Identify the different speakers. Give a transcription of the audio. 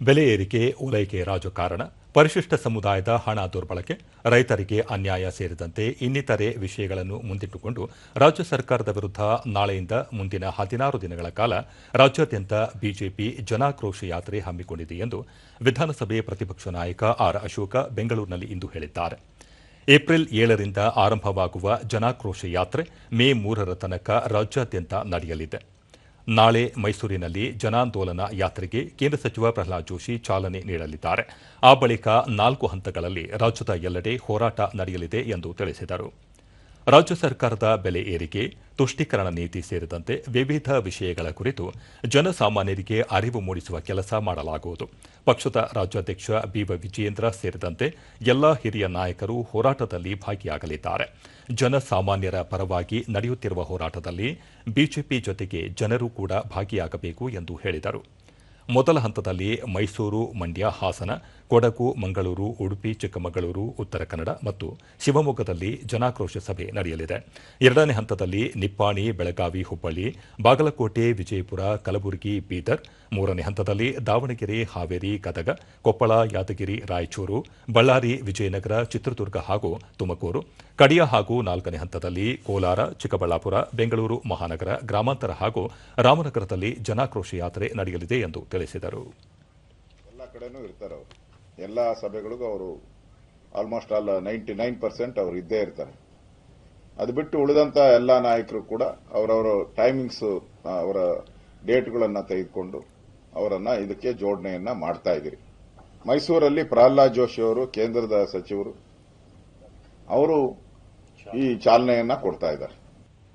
Speaker 1: ಬೆಲೆ ಏರಿಕೆ, ಓಲೈಕೆ ರಾಜಕಾರಣ ಪರಿಶಿಷ್ಟ ಸಮುದಾಯದ ಹಣ ದುರ್ಬಳಕೆ, ರೈತರಿಗೆ ಅನ್ಯಾಯ ಸೇರಿದಂತೆ ಇನ್ನಿತರೆ ವಿಷಯಗಳನ್ನು ಮುಂದಿಟ್ಟುಕೊಂಡು ರಾಜ್ಯ ಸರ್ಕಾರದ ವಿರುದ್ಧ ನಾಳೆಯಿಂದ ಮುಂದಿನ ಹದಿನಾರು ದಿನಗಳ ಕಾಲ ರಾಜ್ಯಾದ್ಯಂತ ಬಿಜೆಪಿ ಜನಾಕ್ರೋಶ ಯಾತ್ರೆ ಹಮ್ಮಿಕೊಂಡಿದೆ ಎಂದು ವಿಧಾನಸಭೆ ಪ್ರತಿಪಕ್ಷ ನಾಯಕ ಆರ್ ಅಶೋಕ ಬೆಂಗಳೂರಿನಲ್ಲಿ ಇಂದು ಹೇಳಿದ್ದಾರೆ. ಏಪ್ರಿಲ್ ಏಳರಿಂದ ಆರಂಭವಾಗುವ ಜನಾಕ್ರೋಶ ಯಾತ್ರೆ ಮೇ ಮೂರರ ತನಕ ರಾಜ್ಯಾದ್ಯಂತ ನಡೆಯಲಿದೆ. ನಾಳೆ ಮೈಸೂರಿನಲ್ಲಿ ಜನಾಂದೋಲನ ಯಾತ್ರೆಗೆ ಕೇಂದ್ರ ಸಚಿವ ಪ್ರಹ್ಲಾದ್ ಜೋಶಿ ಚಾಲನೆ ನೀಡಲಿದ್ದಾರೆ. ಆ ಬಳಿಕ ನಾಲ್ಕು ಹಂತಗಳಲ್ಲಿ ರಾಜ್ಯದ ಎಲ್ಲೆಡೆ ಹೋರಾಟ ನಡೆಯಲಿದೆ ಎಂದು ತಿಳಿಸಿದರು. ರಾಜ್ಯ ಸರ್ಕಾರದ ಬೆಲೆ ಏರಿಕೆ, ತುಷ್ಟೀಕರಣ ನೀತಿ ಸೇರಿದಂತೆ ವಿವಿಧ ವಿಷಯಗಳ ಕುರಿತು ಜನಸಾಮಾನ್ಯರಿಗೆ ಅರಿವು ಮೂಡಿಸುವ ಕೆಲಸ ಮಾಡಲಾಗುವುದು. ಪಕ್ಷದ ರಾಜ್ಯಾಧ್ಯಕ್ಷ ಬಿವ ವಿಜಯೇಂದ್ರ ಸೇರಿದಂತೆ ಎಲ್ಲಾ ಹಿರಿಯ ನಾಯಕರು ಹೋರಾಟದಲ್ಲಿ ಭಾಗಿಯಾಗಲಿದ್ದಾರೆ. ಜನಸಾಮಾನ್ಯರ ಪರವಾಗಿ ನಡೆಯುತ್ತಿರುವ ಹೋರಾಟದಲ್ಲಿ ಬಿಜೆಪಿ ಜೊತೆಗೆ ಜನರು ಕೂಡ ಭಾಗಿಯಾಗಬೇಕು ಎಂದು ಹೇಳಿದರು. ಮೊದಲ ಹಂತದಲ್ಲಿ ಮೈಸೂರು, ಮಂಡ್ಯ, ಹಾಸನ ಕೊಡಗು, ಮಂಗಳೂರು, ಉಡುಪಿ, ಚಿಕ್ಕಮಗಳೂರು, ಉತ್ತರ ಕನ್ನಡ ಮತ್ತು ಶಿವಮೊಗ್ಗದಲ್ಲಿ ಜನಾಕ್ರೋಶ ಸಭೆ ನಡೆಯಲಿದೆ. ಎರಡನೇ ಹಂತದಲ್ಲಿ ನಿಪ್ಪಾಣಿ, ಬೆಳಗಾವಿ, ಹುಬ್ಬಳ್ಳಿ, ಬಾಗಲಕೋಟೆ, ವಿಜಯಪುರ, ಕಲಬುರಗಿ, ಬೀದರ್. ಮೂರನೇ ಹಂತದಲ್ಲಿ ದಾವಣಗೆರೆ, ಹಾವೇರಿ, ಗದಗ, ಕೊಪ್ಪಳ, ಯಾದಗಿರಿ, ರಾಯಚೂರು, ಬಳ್ಳಾರಿ, ವಿಜಯನಗರ, ಚಿತ್ರದುರ್ಗ ಹಾಗೂ ತುಮಕೂರು. ಕಡಿಯ ಹಾಗೂ ನಾಲ್ಕನೇ ಹಂತದಲ್ಲಿ ಕೋಲಾರ, ಚಿಕ್ಕಬಳ್ಳಾಪುರ, ಬೆಂಗಳೂರು, ಮಹಾನಗರ, ಗ್ರಾಮಾಂತರ ಹಾಗೂ ರಾಮನಗರದಲ್ಲಿ ಜನಾಕ್ರೋಶ ಯಾತ್ರೆ ನಡೆಯಲಿದೆ ಎಂದು ತಿಳಿಸಿದರು.
Speaker 2: ಎಲ್ಲ ಸಭೆಗಳಿಗೂ ಅವರು almost all ninety nine percent ಅವರು ಇದ್ದೇ ಇರ್ತಾರೆ. ಅದು ಬಿಟ್ಟು ಉಳಿದಂತ ಎಲ್ಲ ನಾಯಕರು ಕೂಡ ಅವರವರ ಟೈಮಿಂಗ್ಸ್ ಅವರ ಡೇಟ್ಗಳನ್ನು ತೆಗೆದುಕೊಂಡು ಅವರನ್ನು ಇದಕ್ಕೆ ಜೋಡಣೆಯನ್ನ ಮಾಡ್ತಾ ಇದ್ದೀರಿ. ಮೈಸೂರಲ್ಲಿ ಪ್ರಹ್ಲಾದ್ ಜೋಶಿ ಅವರು, ಕೇಂದ್ರದ ಸಚಿವರು, ಅವರು ಈ ಚಾಲನೆಯನ್ನ ಕೊಡ್ತಾ ಇದ್ದಾರೆ.